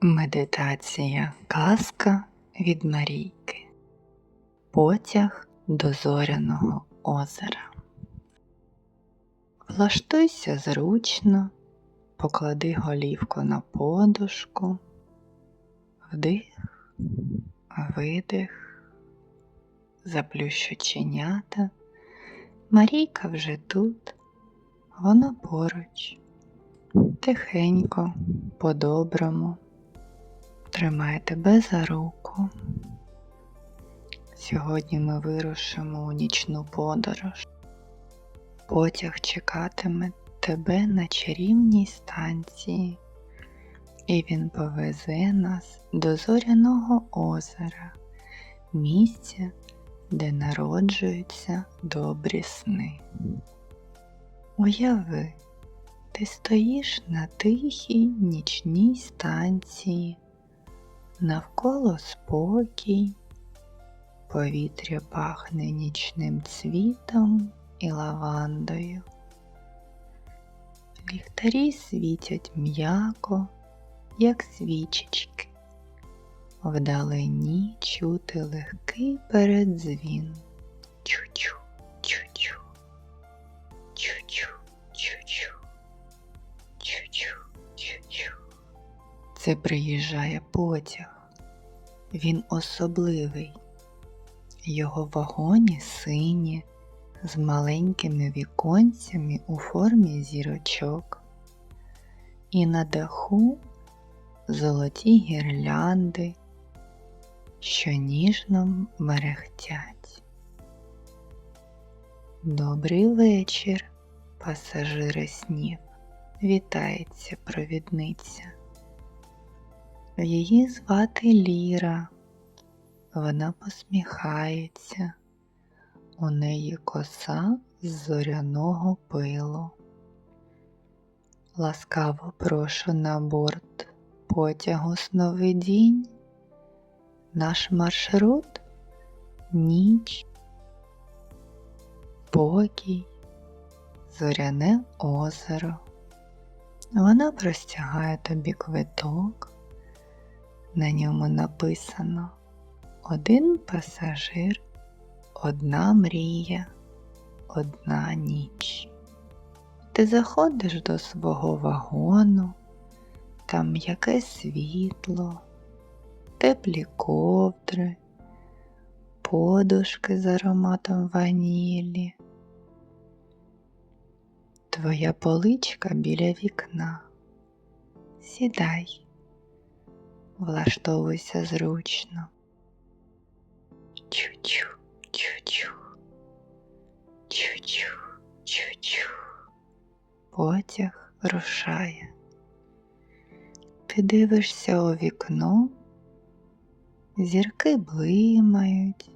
Медитація казка від Марійки. Потяг до зоряного озера. Влаштуйся зручно, поклади голівку на подушку, вдих, видих, заплющ оченята. Марійка вже тут, вона поруч, тихенько, по-доброму тримає тебе за руку. Сьогодні ми вирушимо у нічну подорож. Потяг чекатиме тебе на чарівній станції, і він повезе нас до зоряного озера, місця, де народжуються добрі сни. Уяви, ти стоїш на тихій нічній станції. Навколо спокій, повітря пахне нічним цвітом і лавандою. Ліхтарі світять м'яко, як свічечки. Вдалині чути легкий передзвін. Чу-чу, чу-чу, чу-чу, Це приїжджає потяг. Він особливий. Його вагоні сині, з маленькими віконцями у формі зірочок. І на даху золоті гірлянди, що ніжно мерехтять. Добрий вечір, пасажири снів, вітається провідниця. Її звати Ліра. Вона посміхається. У неї коса з зоряного пилу. Ласкаво прошу на борт потягу сновидінь. Наш маршрут ніч, спокій, зоряне озеро. Вона простягає тобі квиток. На ньому написано один пасажир, одна мрія, одна ніч. Ти заходиш до свого вагону, там м'яке світло, теплі ковдри, подушки з ароматом ванілі. Твоя поличка біля вікна. Сідай влаштовуйся зручно. Чу-чу, чу-чу, чу-чу, чу-чу. Потяг рушає. Ти дивишся у вікно, зірки блимають,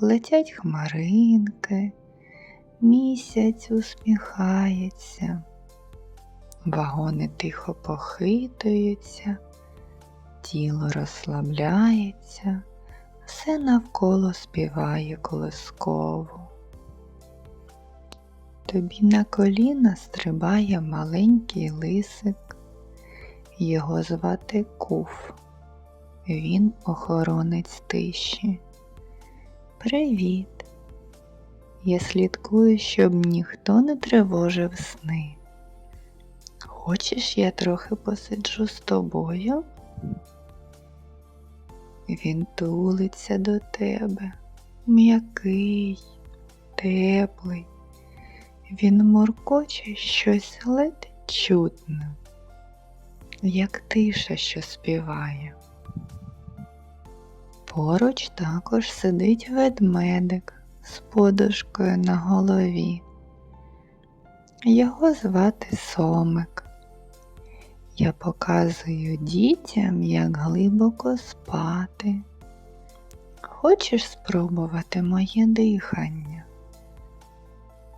летять хмаринки, місяць усміхається, вагони тихо похитуються тіло розслабляється, все навколо співає колисково. Тобі на коліна стрибає маленький лисик, його звати Куф. Він охоронець тиші. Привіт! Я слідкую, щоб ніхто не тривожив сни. Хочеш, я трохи посиджу з тобою? Він тулиться до тебе, м'який, теплий, він моркоче щось ледь чутне, як тиша, що співає. Поруч також сидить ведмедик з подушкою на голові. Його звати Сомик. Я показую дітям, як глибоко спати. Хочеш спробувати моє дихання?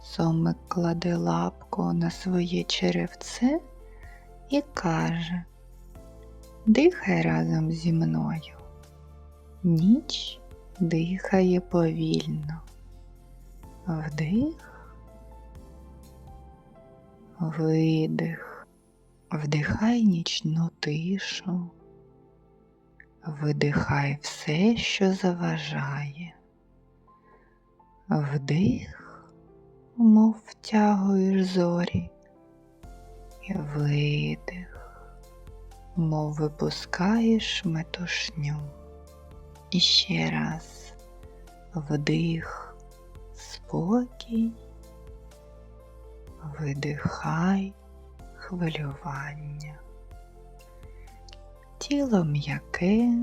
Сомик кладе лапку на своє черевце і каже, дихай разом зі мною. Ніч дихає повільно. Вдих, видих. Вдихай нічну тишу, Видихай все, що заважає. Вдих, мов втягуєш зорі, і видих, мов випускаєш метушню. І ще раз. Вдих, спокій, видихай хвилювання. Тіло м'яке,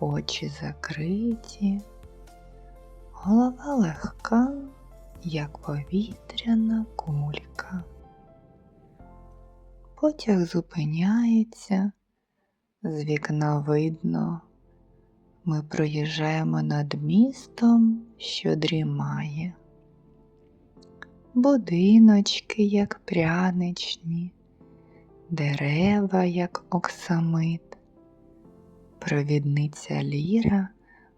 очі закриті, голова легка, як повітряна кулька. Потяг зупиняється, з вікна видно, ми проїжджаємо над містом, що дрімає. Будиночки, як пряничні, дерева, як оксамит. Провідниця Ліра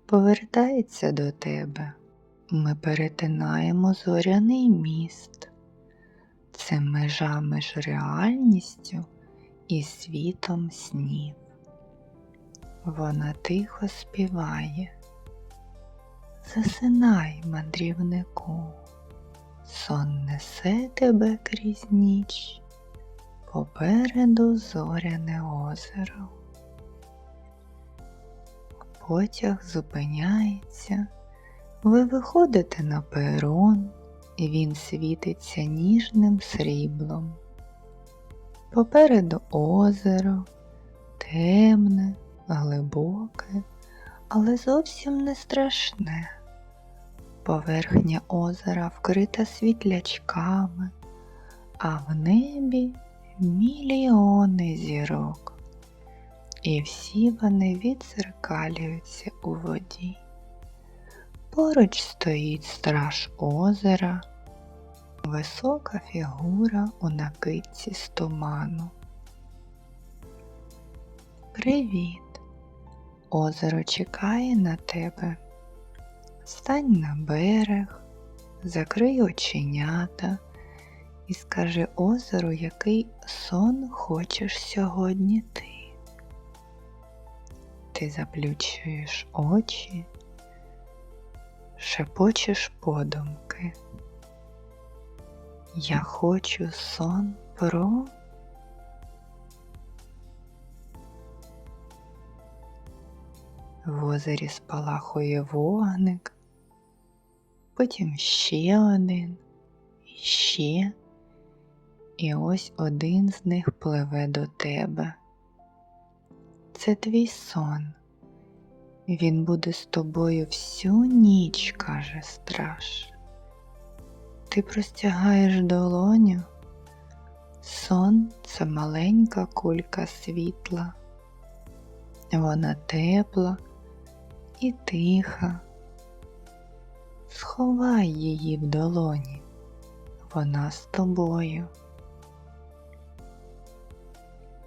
повертається до тебе. Ми перетинаємо зоряний міст. Це межа між реальністю і світом снів. Вона тихо співає. Засинай, мандрівнику, сон несе тебе крізь ніч, попереду зоряне озеро. Потяг зупиняється, ви виходите на перон, і він світиться ніжним сріблом. Попереду озеро, темне, глибоке, але зовсім не страшне. Поверхня озера вкрита світлячками, а в небі мільйони зірок, і всі вони відзеркалюються у воді. Поруч стоїть страж озера, висока фігура у накидці з туману. Привіт! Озеро чекає на тебе. Стань на берег, закрий оченята і скажи озеру, який сон хочеш сьогодні ти. Ти заплющуєш очі, шепочеш подумки. Я хочу сон про. В озері спалахує вогник, потім ще один, і ще, і ось один з них пливе до тебе. Це твій сон. Він буде з тобою всю ніч, каже страж. Ти простягаєш долоню. Сон це маленька кулька світла. Вона тепла і тиха. Сховай її в долоні, вона з тобою.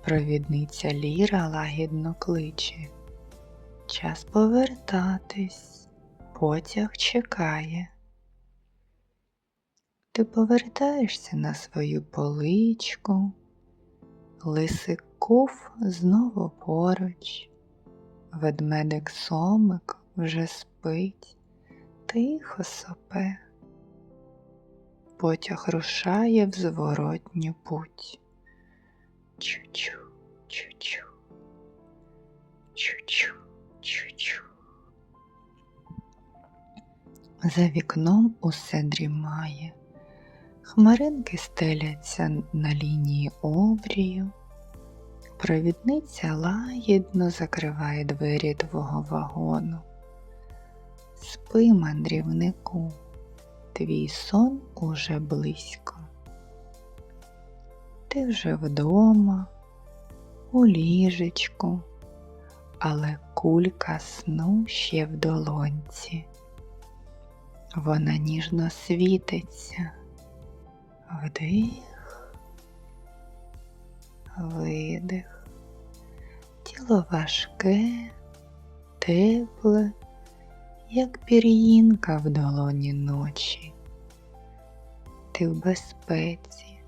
Провідниця Ліра лагідно кличе. Час повертатись, потяг чекає. Ти повертаєшся на свою поличку, лисик куф знову поруч, ведмедик сомик вже спить, тихо сопе, потяг рушає в зворотню путь. Чу-чу, чу-чу, чу-чу, чу-чу. За вікном усе дрімає, хмаринки стеляться на лінії обрію, провідниця лагідно закриває двері твого вагону. Спи, мандрівнику, твій сон уже близько. Ти вже вдома, у ліжечку, але кулька сну ще в долонці. Вона ніжно світиться, вдих, видих, тіло важке, тепле, як пір'їнка в долоні ночі. Ти в безпеці,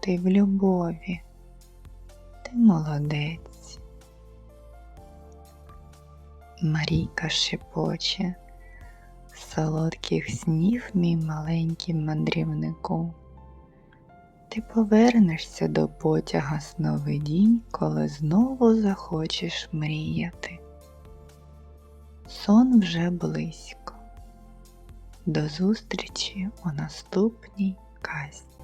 ти в любові, ти молодець. Марійка шепоче. Солодких снів, мій маленький мандрівнику. Ти повернешся до потяга сновидінь, коли знову захочеш мріяти. Сон вже близько. До зустрічі у наступній казці.